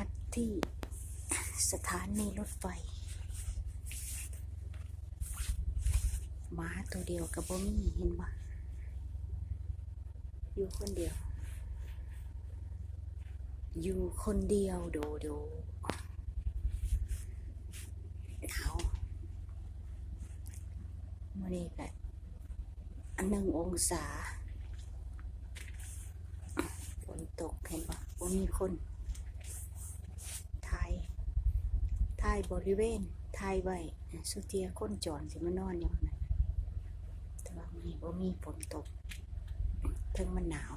นัดที่สถานีรถไฟหมาตัวเดียวกับบ่มีเห็นปะอยู่คนเดียว อยู่คนเดียวโดโดหนาวมื่อนี้ก็หนึ่งองศาฝนตกเห็นปะว่ามีคนถ่ายถ่ายบริเวณถ่ายไว้สุเทียค้นจอนสิมานอนอยู่นะแต่ว่ามีว่ามีฝนตกถึงมันหนาว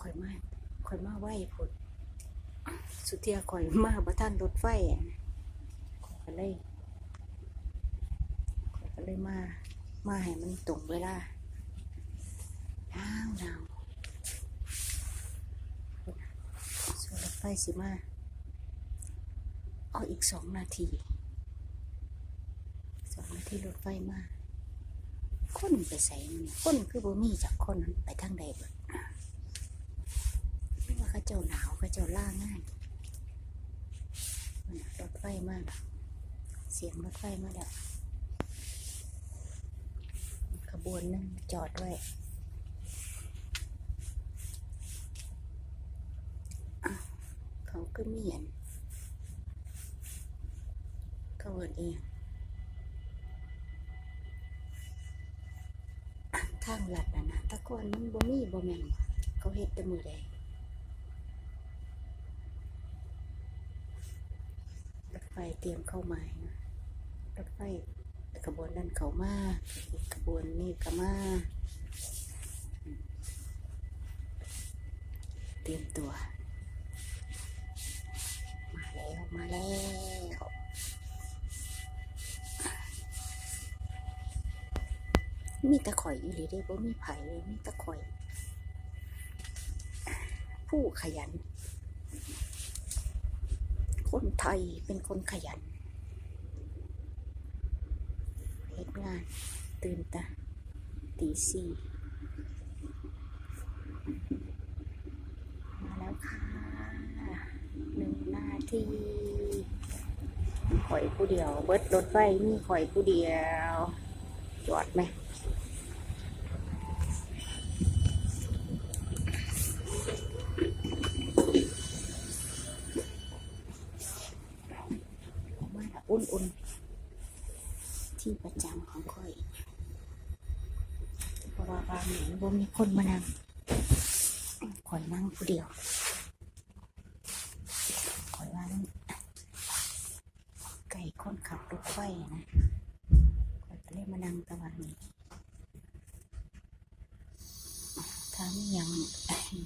ข่อยมากข่อยมาไหวฝนสุเทียข่อยมาประท่านรถไฟอะข่อยก็เลยข่อยก็เลยมา มาให้มันตรงเวลาหนาวหนาวส่วนรถไฟสิมา เอาอีกสองนาทีสองนาทีรถไฟมาคนไปใส่มันนี่คนคือบ่มีจากคนนั้นไปทางใดเบิดไม่ว่าเขาเจ้าหนาวเขาเจ้าล่าง่ายรถไฟมาแล้วเสียงรถไฟมาแล้วขบวนหนึงจอดไว้เขาก็มีอัน เขาเอินเองทางลัดนะนะตะกอนมันบ่มีบ่แม่นเขาเฮ็ดแต่มือใดรถไฟเตรียมเข้ามานะรถไฟขบวนนั้นเขามาอีกขบวนนี้ก็มาเตรียมตัว มาแล้ว มาแล้ว มีตะข่อยอีหลีได้บ่มีไผ่เลยมีตะข่อย ผู้ขยัน คนไทยเป็นคนขยันเฮ็ดงาน ตื่นตาตีสี่มาแล้วค่ะหนึ่งนาทีข่อยผู้เดียว เบิดรถไฟมีข่อยผู้เดียว จอดไหมมาละอุ่นๆ ที่ประจำของข่อยเพราะว่าบางหนึ่งบ่มีคนมานั่งข่อยนั่งผู้เดียวคอยว่านั่นไก่คนขับรถไฟนะ นังตะวันนี้ถ้าไม่ยัง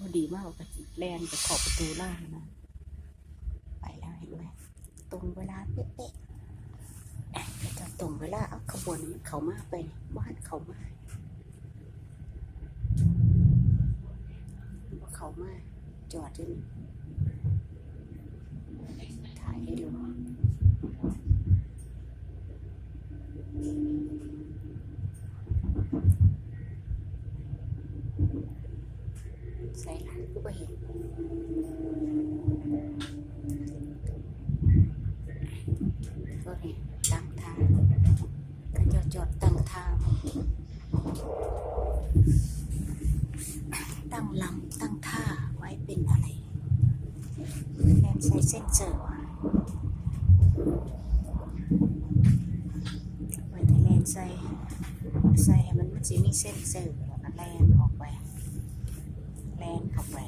พอดีมากกับแลนไปขอบประตูล่างนะไปแล้วเห็นไหมตรงเวลาเป๊ะๆจะตรงเวลาเอาขบวนเขามาไปบ้านเขามาเขามาจอดที่นี่ ถ่ายให้ดู ใส่หลังก็ไม่เห็นก็เห็นตั้งท่าก็จะจอดตั้งท่าตั้งลำตั้งท่าไว้เป็นอะไรแลนใช้เส้นเซอร์ไว้ที่แลนใส่ใส่มันมันจะมีเส้นเซอร์แล้วก็แลนออกไป ลนเข้าไป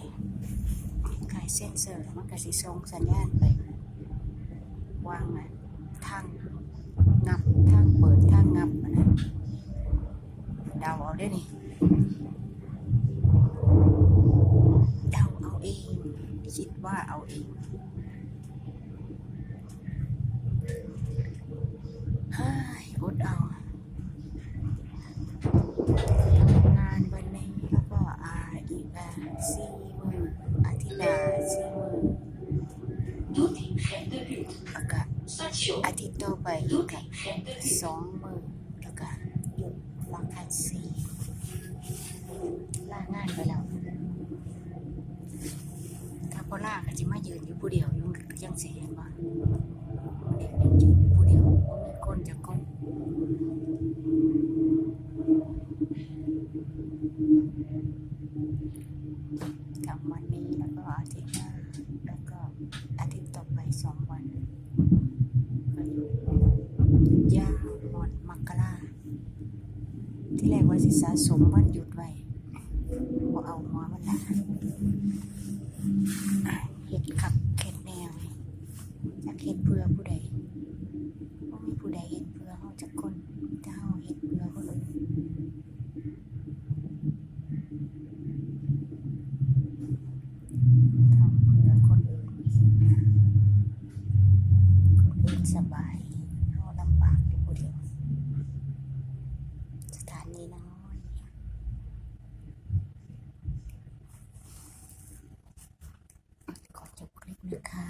ขายเส้นเซอร์มันก็สิส่งสัญญาณไปวางนะทางงับทางเปิดทางงับนะเดาเอาได้นี่เดาเอาเองคิดว่าเอาเอง องมือแล้วก็หยุดวังคันสี่ลางานไปแล้วถ้าพอล่าก็จะมายืนอยู่ผู้เดียวยังสิเห็นบ่ ที่แรกว่าสิสะสมวันหยุดไว้บ่เอาหัวมันละเห็ดขับเห็ดแนวจักเห็ดเพื่อผู้ใดบ่มีผู้ใดเห็ดเพื่อเฮาจักคนมีแต่เฮาเห็ดเพื่อคนอื่นทำเพื่อคนอื่นคนอื่นสบายเฮาลำบากอยู่ผู้เดียว สถานีน้อย ขอจบคลิปนะคะ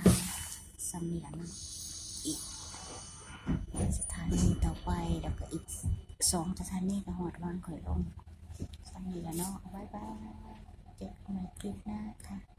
สำเนียงอีกสถานีต่อไปแล้วก็อีกสองสถานีก็หอดวางข่อยลงสำเนียงเนาะบ๊ายบายเจอกันใหม่คลิปหน้าค่ะ